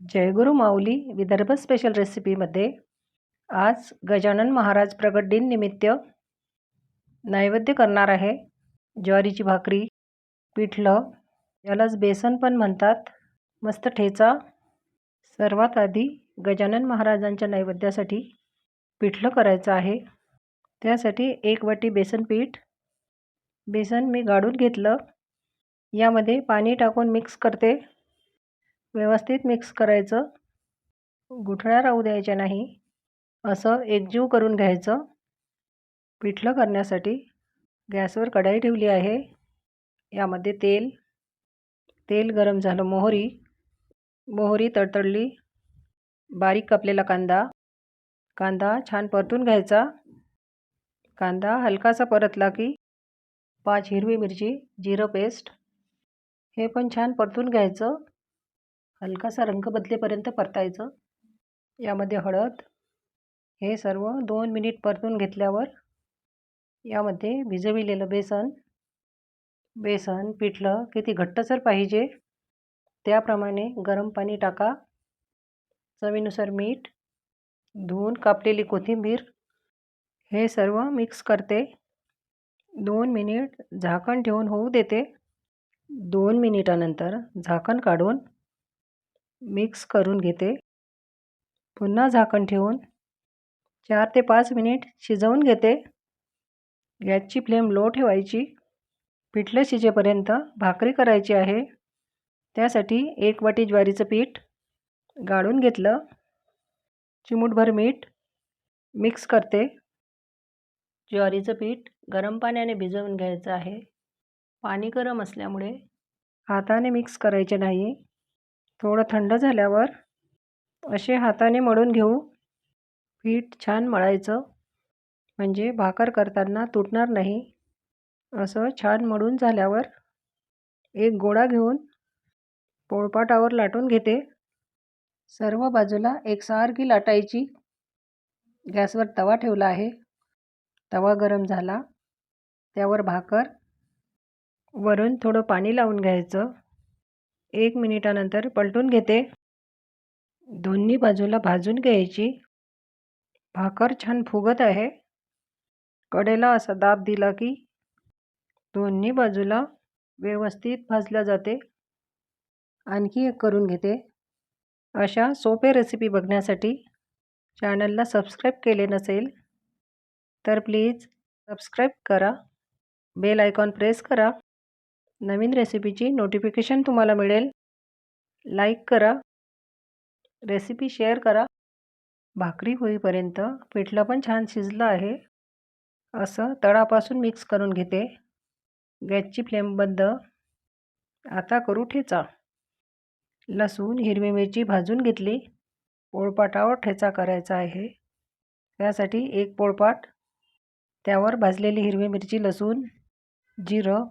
जयगुरु माऊली Vidarbha special रेसिपीमध्ये आज गजानन महाराज प्रगट दिन निमित्त नैवेद्य करणार आहे. ज्वारीची भाकरी पिठलं यालाच बेसन पण म्हणतात. मस्त ठेचा. सर्वात आधी गजानन महाराजांच्या नैवेद्यासाठी पिठलं करायचं आहे. त्यासाठी एक वाटी बेसन पीठ. बेसन मी गाडून घेतलं. यामध्ये पाणी टाकून मिक्स करते. व्यवस्थित मिक्स करायचं. गुठळ्या राहू द्यायच्या नाही. असं एकजीव करून घ्यायचं. पिठलं करण्यासाठी गॅसवर कढाई ठेवली आहे. यामध्ये तेल तेल गरम झालं मोहरी मोहरी तडतडली बारीक कापलेला कांदा कांदा छान परतून घ्यायचा. कांदा हलकासा परतला की पाच हिरवी मिरची जिरं पेस्ट हे पण छान परतून घ्यायचं. हलकासा रंग बदलेपर्यंत परतायचं. यामध्ये हळद. हे सर्व दोन मिनिट परतून घेतल्यावर यामध्ये भिजविलेलं बेसन. बेसन पिठलं किती घट्टसर पाहिजे त्याप्रमाणे गरम पाणी टाका. चवीनुसार मीठ धुवून कापलेली कोथिंबीर. हे सर्व मिक्स करते. दोन मिनिट झाकण ठेवून होऊ देते. दोन मिनिटानंतर झाकण काढून मिक्स करून घेते. पुन्हा झाकण ठेवून चार ते पाच मिनिट शिजवून घेते. गॅसची फ्लेम लो ठेवायची. पिठलं शिजेपर्यंत भाकरी करायची आहे. त्यासाठी एक वाटी ज्वारीचं पीठ गाळून घेतलं. चिमूटभर मीठ मिक्स करते. ज्वारीचं पीठ गरम पाण्याने भिजवून घ्यायचं आहे. पाणी गरम असल्यामुळे हाताने मिक्स करायचे नाही. थोडं थंड झाल्यावर असे हाताने मळून घेऊ. पीठ छान मळायचं. म्हणजे भाकर करताना तुटणार नाही. असं छान मळून झाल्यावर एक गोळा घेऊन पोळपाटावर लाटून घेते. सर्व बाजूला एकसारखी लाटायची. गॅसवर तवा ठेवला आहे. तवा गरम झाला. त्यावर भाकर. वरून थोडं पाणी लावून घ्यायचं. एक मिनिटानंतर पलटून घेते. दोन्ही बाजूला भाजून घ्यायची. भाकर छान फुगत आहे. कडेला असा दाब दिला की दोन्ही बाजूला व्यवस्थित भाजल्या जाते. आणखी एक करून घेते. अशा सोपे रेसिपी बघण्यासाठी चॅनलला सबस्क्राईब केले नसेल तर प्लीज सबस्क्राईब करा. बेल आयकॉन प्रेस करा. नवीन रेसिपीची नोटिफिकेशन तुम्हाला मिळेल. लाईक करा. रेसिपी शेअर करा. भाकरी होईपर्यंत पिठलं पण छान शिजलं आहे. असं तळापासून मिक्स करून घेते. गॅसची फ्लेम बंद. आता करू ठेचा. लसूण हिरवी मिरची भाजून घेतली. पोळपाटावर ठेचा करायचा आहे. त्यासाठी एक पोळपाट. त्यावर भाजलेली हिरवी मिरची लसूण जिरं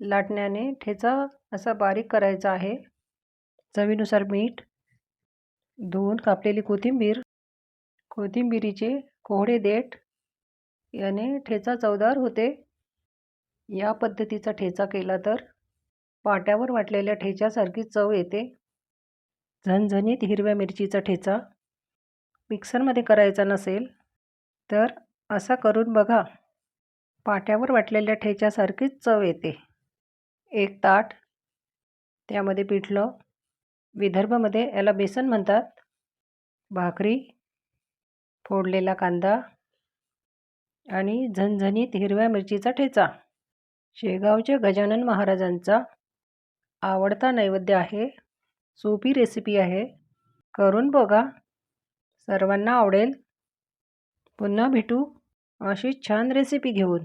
लाटण्याने ठेचा असा बारीक करायचा आहे. चवीनुसार मीठ धुवून कापलेली कोथिंबीर कोथिंबिरीचे कोहळे देठ याने ठेचा चवदार होते. या पद्धतीचा ठेचा केला तर पाट्यावर वाटलेल्या ठेच्यासारखी चव येते. झणझणीत हिरव्या मिरचीचा ठेचा मिक्सरमध्ये करायचा नसेल तर असा करून बघा. पाट्यावर वाटलेल्या ठेच्यासारखीच चव येते. एक ताट त्यामध्ये पिठलं विदर्भामध्ये याला बेसन म्हणतात. भाकरी फोडलेला कांदा आणि झणझणीत हिरव्या मिरचीचा ठेचा. शेगावच्या गजानन महाराजांचा आवडता नैवेद्य आहे. सोपी रेसिपी आहे. करून बघा. सर्वांना आवडेल. पुन्हा भेटू. अशी छान रेसिपी घेऊन.